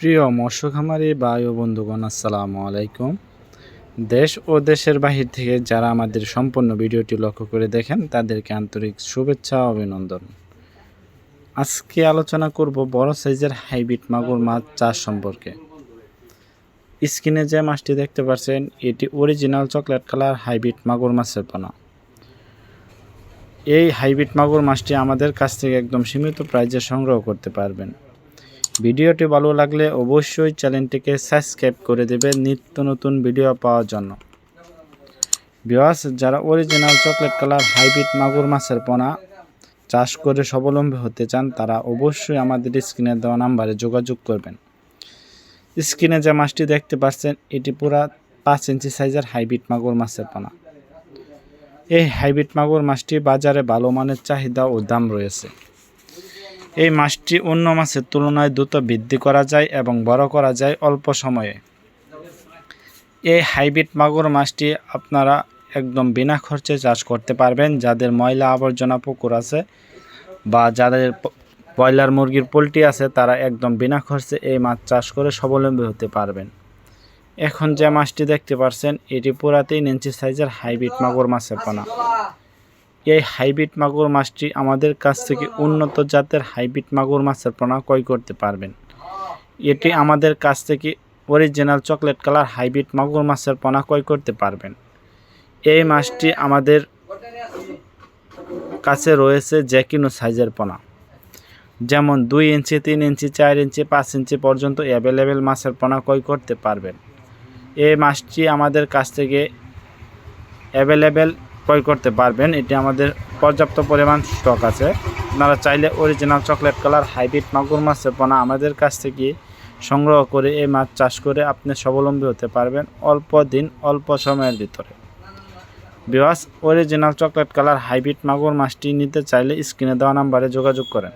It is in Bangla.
প্রিয় মৎস্য খামারি ভাই ও বন্ধুগণ, আসসালামু আলাইকুম। দেশ ও দেশের বাহির থেকে যারা আমাদের সম্পূর্ণ ভিডিওটি লক্ষ্য করে দেখেন, তাদেরকে আন্তরিক শুভেচ্ছা, অভিনন্দন। আজকে আলোচনা করব বড় সাইজের হাইব্রিড মাগুর মাছ চাষ সম্পর্কে। স্ক্রিনে যে মাছটি দেখতে পাচ্ছেন, এটি অরিজিনাল চকলেট কালার হাইব্রিড মাগুর মাছের পোনা। এই হাইব্রিড মাগুর মাছটি আমাদের কাছ থেকে একদম সীমিত প্রাইজে সংগ্রহ করতে পারবেন। ভিডিওটি ভালো লাগলে অবশ্যই চ্যানেলটিকে সাবস্ক্রাইব করে দেবেন নিত্য নতুন ভিডিও পাওয়ার জন্য। বিওয়াস যারা অরিজিনাল চকলেট কালার হাইব্রিড মাগুর মাছের পোনা চাষ করে স্বাবলম্বী হতে চান, তারা অবশ্যই আমাদের স্ক্রিনে দেওয়া নাম্বারে যোগাযোগ করবেন। স্ক্রিনে যে মাছটি দেখতে পাচ্ছেন, এটি পুরা পাঁচ ইঞ্চি সাইজের হাইব্রিড মাগুর মাছের পোনা। এই হাইব্রিড মাগুর মাছটি বাজারে ভালো মানের চাহিদা ও দাম রয়েছে। এই মাছটি অন্য মাছের তুলনায় দ্রুত বৃদ্ধি করা যায় এবং বড় করা যায় অল্প সময়ে। এই হাইব্রিড মাগুর মাছটি আপনারা একদম বিনা খরচে চাষ করতে পারবেন। যাদের ময়লা আবর্জনা পুকুর আছে বা যাদের ব্রয়লার মুরগির পোলট্রি আছে, তারা একদম বিনা খরচে এই মাছ চাষ করে স্বাবলম্বী হতে পারবেন। এখন যে মাছটি দেখতে পাচ্ছেন এটি পুরা তিন ইঞ্চি সাইজের হাইব্রিড মাগুর মাছের পোনা। এই হাইব্রিড মাগুর মাছটি আমাদের কাছ থেকে উন্নত জাতের হাইব্রিড মাগুর মাছের পোনা ক্রয় করতে পারবেন। এটি আমাদের কাছ থেকে অরিজিনাল চকলেট কালার হাইব্রিড মাগুর মাছের পোনা ক্রয় করতে পারবেন। এই মাছটি আমাদের কাছে রয়েছে যে কোনো সাইজের পোনা। যেমন দুই ইঞ্চি, তিন ইঞ্চি, চার ইঞ্চি, পাঁচ ইঞ্চি পর্যন্ত অ্যাভেলেবেল মাছের পোনা ক্রয় করতে পারবেন। এই মাছটি আমাদের কাছ থেকে অ্যাভেলেবেল ক্রয় করতে পারবেন। এটি আমাদের পর্যাপ্ত পরিমাণ স্টক আছে। আপনারা চাইলে অরিজিনাল চকলেট কালার হাইব্রিড মাগুর মাছের পোনা আমাদের কাছ থেকে সংগ্রহ করে এই মাছ চাষ করে আপনি স্বাবলম্বী হতে পারবেন অল্প দিন, অল্প সময়ের ভিতরে। বিওয়াস অরিজিনাল চকলেট কালার হাইব্রিড মাগুর মাছটি নিতে চাইলে স্ক্রিনে দেওয়া নাম্বারে যোগাযোগ করেন।